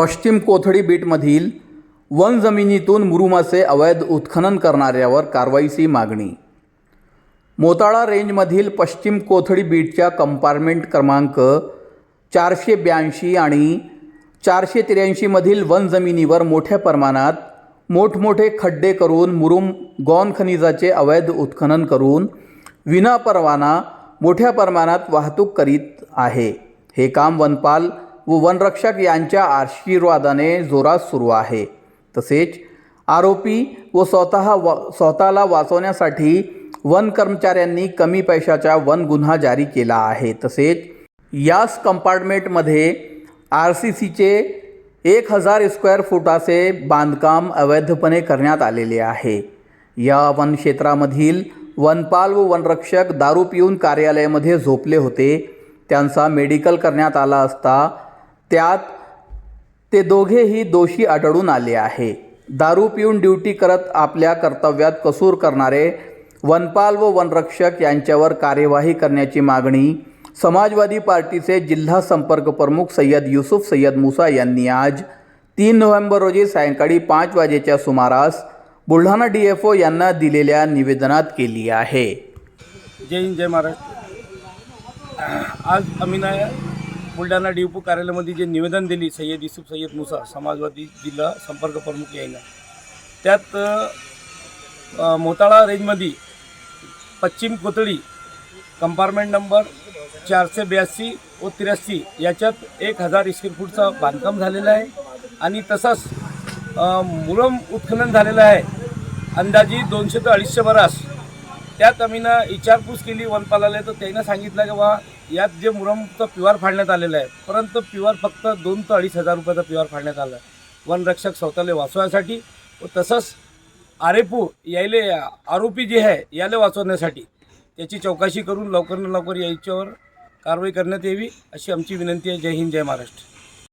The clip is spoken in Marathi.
पश्चिम कोथळी बीटमधील वन जमिनीतून मुरुमाचे अवैध उत्खनन करणाऱ्यावर कारवाईची मागणी. मोताळा रेंजमधील पश्चिम कोथळी बीटच्या कंपार्टमेंट क्रमांक चारशे ब्याऐंशी आणि चारशे त्र्याऐंशीमधील वन जमिनीवर मोठ्या प्रमाणात मोठमोठे खड्डे करून मुरुम गॉन खनिजाचे अवैध उत्खनन करून विनापरवाना मोठ्या प्रमाणात वाहतूक करीत आहे. हे काम वनपाल व वनरक्षक यांच्या आशीर्वादाने जोरात सुरू आहे. तसेच आरोपी व स्वतः वा स्वतःला वाचवण्यासाठी वन कर्मचाऱ्यांनी कमी पैशाचा वन गुन्हा जारी केला आहे. तसेच याच कंपार्टमेंटमध्ये आर सी सीचे एक हजार स्क्वेअर फुटाचे बांधकाम अवैधपणे करण्यात आलेले आहे. या वन क्षेत्रामधील वनपाल व वनरक्षक दारू पिऊन कार्यालयामध्ये झोपले होते. त्यांचा मेडिकल करण्यात आला असता त्यात ते दोघेही दोषी आढळून आले आहे. दारू पिऊन ड्युटी करत आपल्या कर्तव्यात कसूर करणारे वनपाल व वनरक्षक यांच्यावर कार्यवाही करण्याची मागणी समाजवादी पार्टीचे जिल्हा संपर्क प्रमुख सय्यद युसुफ सय्यद मुसा यांनी आज तीन नोव्हेंबर रोजी सायंकाळी पाच वाजेच्या सुमारास बुलढाणा डी एफ ओ यांना दिलेल्या निवेदनात केली आहे. जय हिंद जय महाराष्ट्र. आज आम्ही बुलढाणा डीपू कार्यालयामध्ये जे निवेदन दिली सय्यद युसुफ सय्यद मुसा समाजवादी जिल्हा संपर्क प्रमुख यांना. त्यात मोताळा रेंजमध्ये पश्चिम कोथळी कंपार्टमेंट नंबर चारशे ब्याऐंशी व त्र्याऐंशी याच्यात एक हजार स्क्वेअर फूटचं बांधकाम झालेलं आहे आणि तसंच मुरम उत्खनन झालेलं आहे. अंदाजी दोनशे ते अडीचशे बरास त्यात आम्ही ना विचारपूस केली वनपालाला. तर त्यानं सांगितलं की बा यात जे मुरमचं पिवार फाडण्यात आलेलं आहे परंतु पिवार फक्त दोन ते अडीच हजार रुपयाचा पिवार फाडण्यात आला आहे. वनरक्षक स्वतःला वाचवण्यासाठी व तसंच आरेपू यायले आरोपी जे आहे याला वाचवण्यासाठी. त्याची चौकशी करून लवकर न लवकर याच्यावर कारवाई करण्यात यावी अशी आमची विनंती आहे. जय हिंद जय महाराष्ट्र.